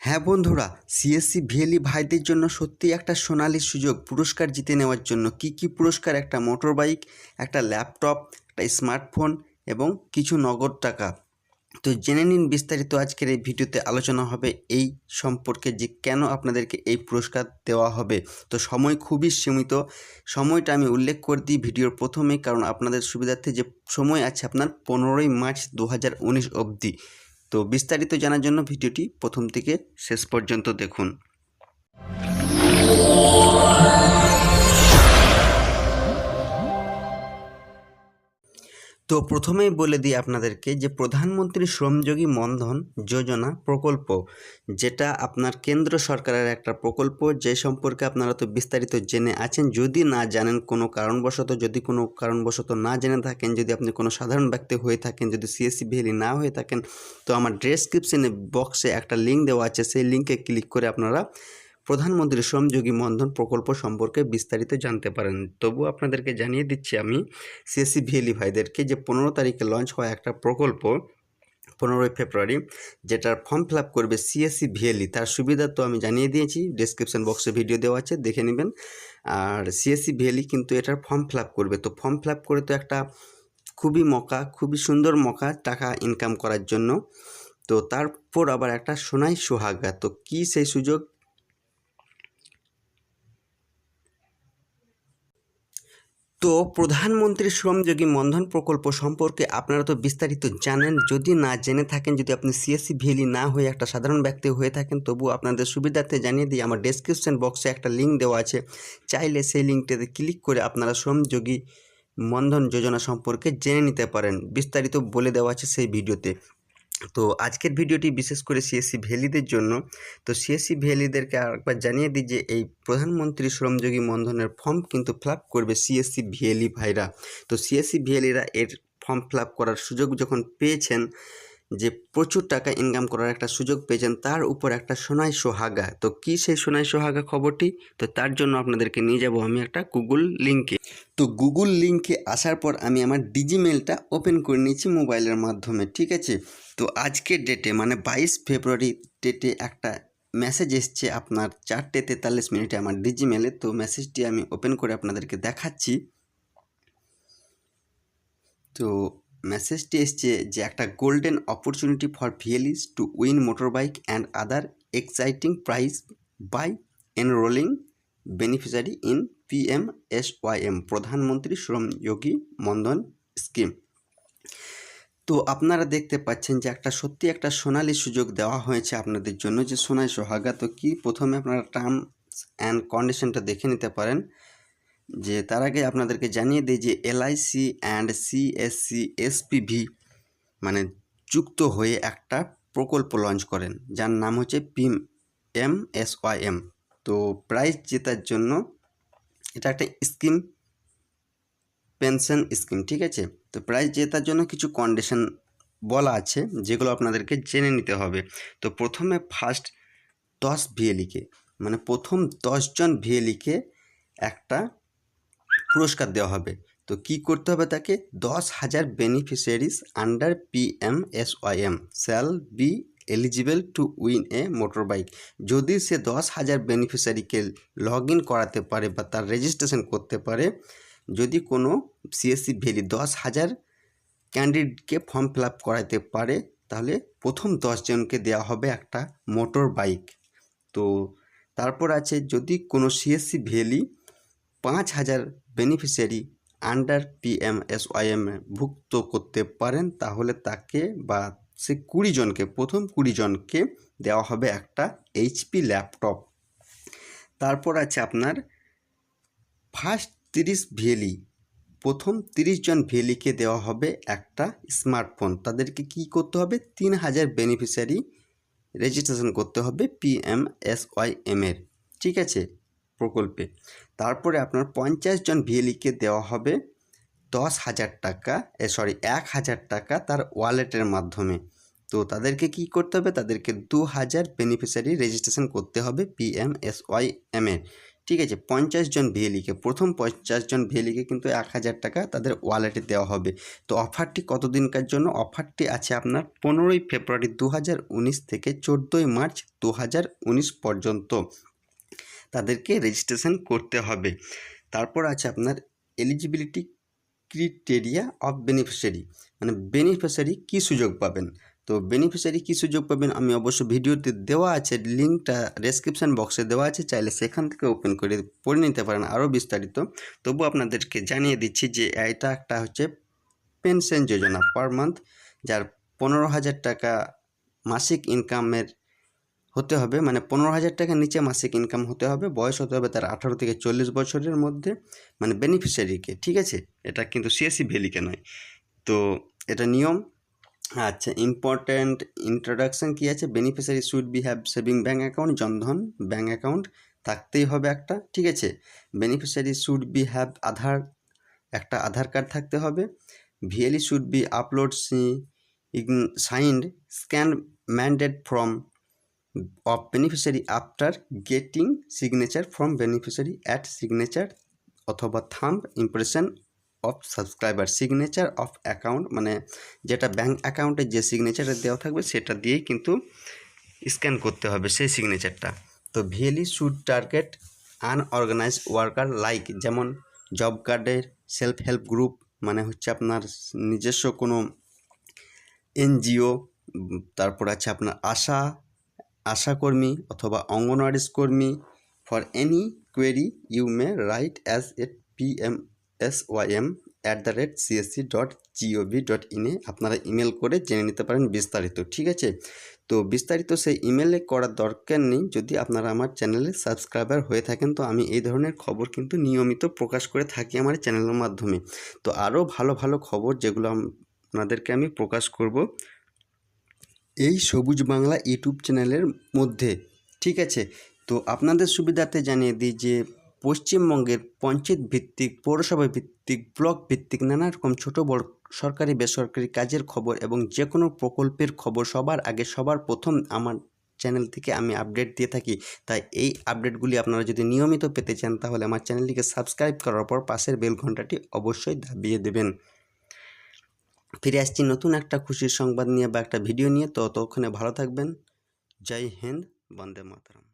হ্যাঁ বন্ধুরা CSC VLE ভাইদের জন্য সত্যি একটা সোনালি সুযোগ পুরস্কার জিতে নেওয়ার জন্য কি কি পুরস্কার? একটা মোটর বাইক একটা ল্যাপটপ একটা স্মার্টফোন এবং কিছু নগদ টাকা। তো জেনে নিন বিস্তারিত আজকের এই ভিডিওতে আলোচনা হবে এই সম্পর্কে যে কেন আপনাদেরকে এই পুরস্কার দেওয়া হবে। তো সময় খুবই সীমিত, সময়টা আমি উল্লেখ করে দিই ভিডিওর প্রথমেই কারণ আপনাদের সুবিধার্থে যে সময় আছে আপনার পনেরোই মার্চ দু হাজার উনিশ অবধি। তো বিস্তারিত জানার জন্য ভিডিওটি প্রথম থেকে শেষ পর্যন্ত দেখুন। তো প্রথমেই বলে দিই আপনাদেরকে যে প্রধানমন্ত্রী শ্রমযোগী মন্ধন যোজনা প্রকল্প, যেটা আপনার কেন্দ্র সরকারের একটা প্রকল্প, যে সম্পর্কে আপনারা তো বিস্তারিত জেনে আছেন, যদি না জানেন, কোনো কারণবশত, যদি কোনো কারণবশত না জেনে থাকেন, যদি আপনি কোনো সাধারণ ব্যক্তি হয়ে থাকেন, যদি সিএসসি ভ্যালি না হয়ে থাকেন, তো আমার ডেসক্রিপশনে বক্সে একটা লিঙ্ক দেওয়া আছে, সেই লিঙ্কে ক্লিক করে আপনারা প্রধানমন্ত্রী শ্রমযোগী মন্ধন প্রকল্প সম্পর্কে বিস্তারিত জানতে পারেন। তবু আপনাদেরকে জানিয়ে দিচ্ছি আমি, সিএসসি ভিএলি ভাইদেরকে যে পনেরো তারিখে লঞ্চ হওয়া একটা প্রকল্প, পনেরোই ফেব্রুয়ারি, যেটার ফর্ম ফিল করবে সিএসসি ভিএলই। তার সুবিধা তো আমি জানিয়ে দিয়েছি ডিসক্রিপশন বক্সে ভিডিও দেওয়া আছে, দেখে নেবেন। আর সিএসসি ভিএলই কিন্তু এটার ফর্ম ফিল করবে। তো ফর্ম ফিল করে তো একটা খুবই মকা, খুবই সুন্দর মকা টাকা ইনকাম করার জন্য। তো তারপর আবার একটা সোনাই সোহাগা। তো কী সেই সুযোগ? তো প্রধানমন্ত্রী শ্রমযোগী মন্ধন প্রকল্প সম্পর্কে আপনারা তো বিস্তারিত জানেন। যদি না জেনে থাকেন, যদি আপনি সিএসসি ভ্যালি না হয়ে একটা সাধারণ ব্যক্তি হয়ে থাকেন, তবু আপনাদের সুবিধার্থে জানিয়ে দিই, আমার ডেসক্রিপশন বক্সে একটা লিঙ্ক দেওয়া আছে। চাইলে সেই লিঙ্কটাতে ক্লিক করে আপনারা শ্রমযোগী মন্ধন যোজনা সম্পর্কে জেনে নিতে পারেন। বিস্তারিত বলে দেওয়া আছে সেই ভিডিওতে তো আজকের ভিডিওটি বিশেষ করে সিএসসি ভ্যালিদের জন্য। তো সিএসসি ভ্যালিদেরকে আরেকবার জানিয়ে দিই যে, এই প্রধানমন্ত্রী শ্রমযোগী মন্ধনের ফর্ম কিন্তু ফিল করবে সিএসসি ভিএলি ভাইরা। তো সিএসসি ভিএলিরা এর ফর্ম ফিল করার সুযোগ যখন পেয়েছেন যে প্রচুর টাকা ইনকাম করার একটা সুযোগ পেয়েছেন, তার উপর একটা সোনাই সোহাগা। তো কি সেই সোনাই সোহাগা খবরটি? তো তার জন্য আপনাদেরকে নিয়ে যাব আমি একটা গুগল লিঙ্কে তো গুগল লিঙ্কে আসার পর আমি আমার ডিজিমেলটা ওপেন করে নিয়েছি মোবাইলের মাধ্যমে, ঠিক আছে? তো আজকের ডেটে মানে বাইশ ফেব্রুয়ারি ডেটে একটা মেসেজ এসছে আপনার চারটে তেতাল্লিশ মিনিটে আমার ডিজিমেলে তো মেসেজটি আমি ওপেন করে আপনাদেরকে দেখাচ্ছি। তো মেসেজটি এসছে যে একটা golden opportunity for VLEs to win motor bike and other exciting prize by enrolling beneficiary in PM S YM Pradhan Mantri Shram Yogi Maandhan scheme তো আপনারা দেখতে পাচ্ছেন যে একটা সত্যি একটা সোনালি সুযোগ দেওয়া হয়েছে আপনাদের জন্য যে সোনাই সোহাগা। তো কি প্রথমে আপনারা টার্মস অ্যান্ড কন্ডিশনটা দেখে নিতে পারেন? যে তার আগে আপনাদেরকে জানিয়ে দিই যে এলআইসি অ্যান্ড সিএসসি এসপিভি মানে যুক্ত হয়ে একটা প্রকল্প লঞ্চ করেন, যার নাম হচ্ছে PM M S Y M. তো প্রাইজ জেতার জন্য এটা একটা স্কিম পেনশন স্কিম ঠিক আছে? তো প্রাইজ জেতার জন্য কিছু কন্ডিশন বলা আছে, যেগুলো আপনাদেরকে জেনে নিতে হবে। তো প্রথমে ফার্স্ট দশ ভিএলিকে মানে প্রথম দশজন ভিএলিকে একটা পুরস্কার দেওয়া হবে। তো কি করতে হবে তাকে? দশ হাজার beneficiaries under P M S Y M shall be eligible to win a motor bike যদি সে দশ হাজার বেনিফিশিয়ারিকে লগ ইন করাতে পারে বা তার রেজিস্ট্রেশন করতে পারে, যদি কোনো সিএসসি ভ্যালি দশ হাজার ক্যান্ডিডেটকে ফর্ম ফিল আপ করাতে পারে, তাহলে প্রথম দশজনকে দেওয়া হবে একটা মোটর বাইক তো তারপর আছে, যদি কোনো সিএসসি ভ্যালি পাঁচ হাজার বেনিফিশিয়ারি আন্ডার পিএমএসওয়াইএম ভুক্ত করতে পারেন, তাহলে তাকে বা সে কুড়ি জনকে, প্রথম কুড়ি জনকে দেওয়া হবে একটা এইচপি ল্যাপটপ তারপর আছে আপনার ফার্স্ট তিরিশ ভেলি, প্রথম তিরিশ জন ভেলিকে দেওয়া হবে একটা স্মার্টফোন তাদেরকে কি করতে হবে? তিন হাজার বেনিফিশিয়ারি রেজিস্ট্রেশন করতে হবে পিএমএসওয়াইএম এর। ঠিক আছে? প্রকল্পে। তারপরে আপনার পঞ্চাশ জন ভিএলিকে দেওয়া হবে দশ হাজার টাকা, এ সরি, এক হাজার টাকা তার ওয়ালেটের মাধ্যমে। তো তাদেরকে কি করতে হবে? তাদেরকে দু হাজার বেনিফিশিয়ারি রেজিস্ট্রেশন করতে হবে পিএমএসওয়াইএম এর। ঠিক আছে, পঞ্চাশ জন ভিএলিকে প্রথম পঞ্চাশ জন ভিএলিকে কিন্তু এক হাজার টাকা তাদের ওয়ালেটে দেওয়া হবে। তো অফারটি কতদিনকার জন্য? অফারটি আছে আপনার পনেরোই ফেব্রুয়ারি দু হাজার উনিশ থেকে চোদ্দোই মার্চ দু হাজার উনিশ পর্যন্ত। তাদেরকে রেজিস্ট্রেশন করতে হবে। তারপর আছে আপনার এলিজিবিলিটি ক্রিটেরিয়া অফ বেনিফিশিয়ারি মানে বেনিফিশিয়ারি কী সুযোগ পাবেন? তো বেনিফিশিয়ারি কী সুযোগ পাবেন আমি অবশ্য ভিডিওতে দেওয়া আছে, লিঙ্কটা ডেসক্রিপশান বক্সে দেওয়া আছে, চাইলে সেখান থেকে ওপেন করে পড়ে নিতে পারেন আরও বিস্তারিত। তবু আপনাদেরকে জানিয়ে দিচ্ছি যে এটা একটা হচ্ছে পেনশন যোজনা পার মান্থ যার পনেরো হাজার টাকা মাসিক ইনকামের হতে হবে মানে পনেরো হাজার টাকার নিচে মাসিক ইনকাম হতে হবে, বয়স হতে হবে তার আঠারো থেকে চল্লিশ বছরের মধ্যে মানে বেনিফিশিয়ারিকে ঠিক আছে? এটা কিন্তু সিএসসি ভ্যালিকে নয়। তো এটা নিয়ম। আচ্ছা ইম্পর্ট্যান্ট ইন্ট্রোডাকশান কী আছে? Beneficiary should be have saving bank account Jan Dhan bank account থাকতেই হবে একটা, ঠিক আছে? Beneficiary should be have Aadhaar, একটা আধার কার্ড থাকতে হবে। VLE should be upload C signed scan mandate from of beneficiary after getting signature from beneficiary at signature অথবা thumb impression of subscriber signature of account মানে যেটা bank অ্যাকাউন্টে যে সিগনেচারটা দেওয়া থাকবে সেটা দিয়েই কিন্তু স্ক্যান করতে হবে সেই সিগনেচারটা তো VLE should target unorganise worker like যেমন জব কার্ডের সেলফ হেল্প গ্রুপ মানে হচ্ছে আপনার নিজস্ব কোনো এনজিও তারপর আছে আপনার আশা আশাকর্মী অথবা অঙ্গনওয়াড়ি কর্মী for any query you may write as at P M S Y M at the rate CSC dot gov dot ইনে আপনারা ইমেল করে জেনে নিতে পারেন বিস্তারিত, ঠিক আছে? তো বিস্তারিত সেই ইমেলে করার দরকার নেই। যদি আপনারা আমার চ্যানেলে সাবস্ক্রাইবার হয়ে থাকেন, তো আমি এই ধরনের খবর কিন্তু নিয়মিত প্রকাশ করে থাকি আমার চ্যানেলের মাধ্যমে। তো আরও ভালো ভালো খবর যেগুলো আপনাদেরকে আমি প্রকাশ করব এই সবুজ বাংলা ইউটিউব চ্যানেলের মধ্যে, ঠিক আছে? তো আপনাদের সুবিধাতে জানিয়ে দিই যে, পশ্চিমবঙ্গের পঞ্চায়েত ভিত্তিক, পৌরসভা ভিত্তিক, ব্লক ভিত্তিক নানা রকম ছোটো, বড় সরকারি, বেসরকারি কাজের খবর এবং যে কোনো প্রকল্পের খবর সবার আগে, সবার প্রথম আমার চ্যানেল থেকে আমি আপডেট দিয়ে থাকি। তাই এই আপডেটগুলি আপনারা যদি নিয়মিত পেতে চান, তাহলে আমার চ্যানেলটিকে সাবস্ক্রাইব করার পর পাশের বেল ঘন্টাটি অবশ্যই দাবিয়ে দেবেন। ফিরে আসছি নতুন একটা খুশির সংবাদ নিয়ে বা একটা ভিডিও নিয়ে। তো ততক্ষণে ভালো থাকবেন। জয় হিন্দ, বন্দে মাতরম।